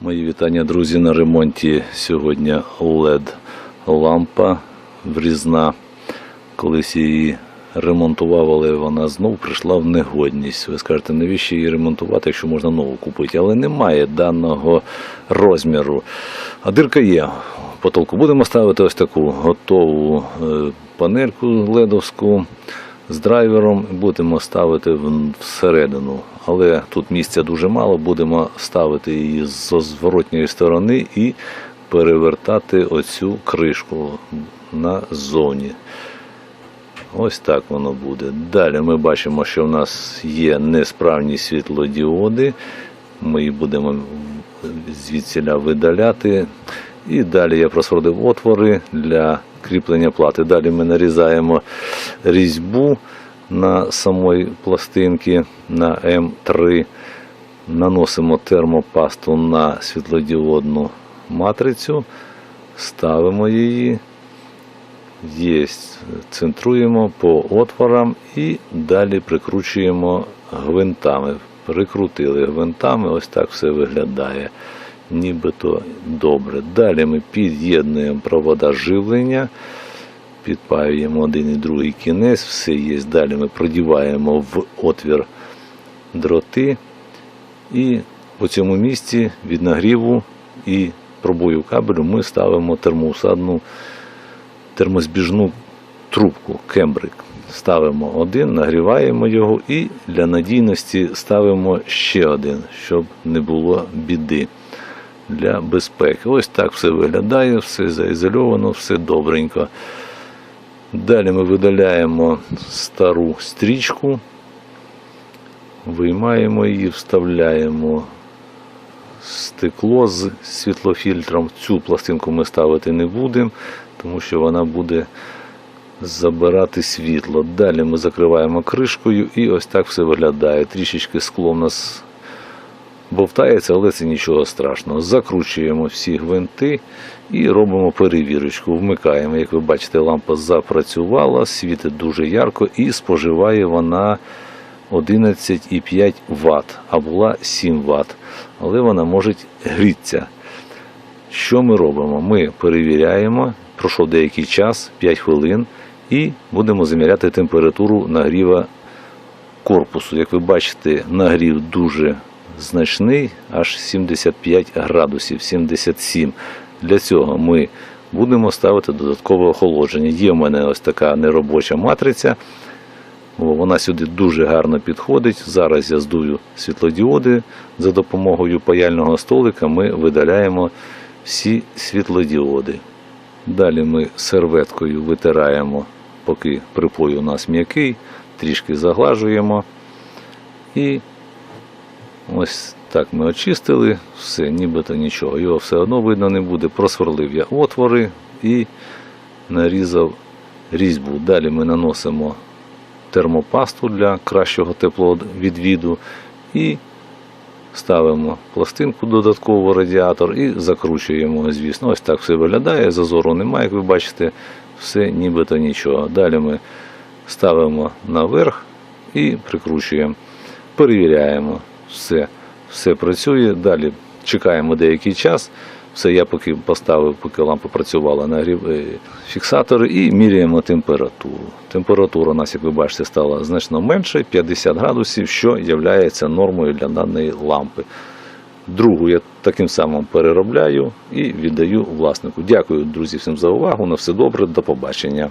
Мої вітання, друзі, на ремонті сьогодні LED лампа врізна. Колись її ремонтував, але вона знов прийшла в негодність. Ви скажете, навіщо її ремонтувати, якщо можна нову купити? Але немає даного розміру. А дирка є. Потолку будемо ставити ось таку готову е, панельку ледовську з драйвером будемо ставити всередину. Але тут місця дуже мало, будемо ставити її з зворотньої сторони і перевертати оцю кришку назовні. Ось так воно буде. Далі ми бачимо, що в нас є несправні світлодіоди. Ми їх будемо звідсіля видаляти. І далі я просверлив отвори для кріплення плати. Далі ми нарізаємо різьбу на самої пластинки на М3. Наносимо термопасту на світлодіодну матрицю, ставимо її. Єсть, центруємо по отворам і далі прикручуємо гвинтами. Прикрутили гвинтами, ось так все виглядає. Нібито добре. Далі ми під'єднуємо провода живлення, підпаюємо один і другий кінець, все є. Далі ми продіваємо в отвір дроти. І у цьому місці від нагріву і пробою кабелю ми ставимо термоусадну термозбіжну трубку кембрик. Ставимо один, нагріваємо його і для надійності ставимо ще один, щоб не було біди для безпеки. Ось так все виглядає, все заізольовано, все добренько. Далі ми видаляємо стару стрічку, виймаємо її, вставляємо стекло з світлофільтром. Цю пластинку ми ставити не будемо, тому що вона буде забирати світло. Далі ми закриваємо кришкою і ось так все виглядає. Трішечки скло в нас бовтається, але це нічого страшного. Закручуємо всі гвинти і робимо перевірочку. Вмикаємо, як ви бачите, лампа запрацювала, світить дуже ярко і споживає вона 11,5 Вт, а була 7 Вт. Але вона може грітися. Що ми робимо? Ми перевіряємо, пройшов деякий час, 5 хвилин, і будемо заміряти температуру нагріва корпусу. Як ви бачите, нагрів дуже значний, аж 75 градусів, 77. Для цього ми будемо ставити додаткове охолодження. Є в мене ось така неробоча матриця. Вона сюди дуже гарно підходить. Зараз я здую світлодіоди. За допомогою паяльного столика ми видаляємо всі світлодіоди. Далі ми серветкою витираємо, поки припой у нас м'який, трішки заглажуємо. І ось так ми очистили, все, нібито нічого. Його все одно видно не буде. Просверлив я отвори і нарізав різьбу. Далі ми наносимо термопасту для кращого тепловідвіду і ставимо пластинку додатково радіатор і закручуємо, звісно. Ось так все виглядає, зазору немає, як ви бачите, все нібито нічого. Далі ми ставимо наверх і прикручуємо, перевіряємо, все, все працює. Далі чекаємо деякий час. Все, я поки поставив, поки лампа працювала на е, фіксатори і міряємо температуру. Температура у нас, як ви бачите, стала значно менше 50 градусів, що є нормою для даної лампи. Другу я таким самим переробляю і віддаю власнику. Дякую, друзі, всім за увагу. На все добре, до побачення.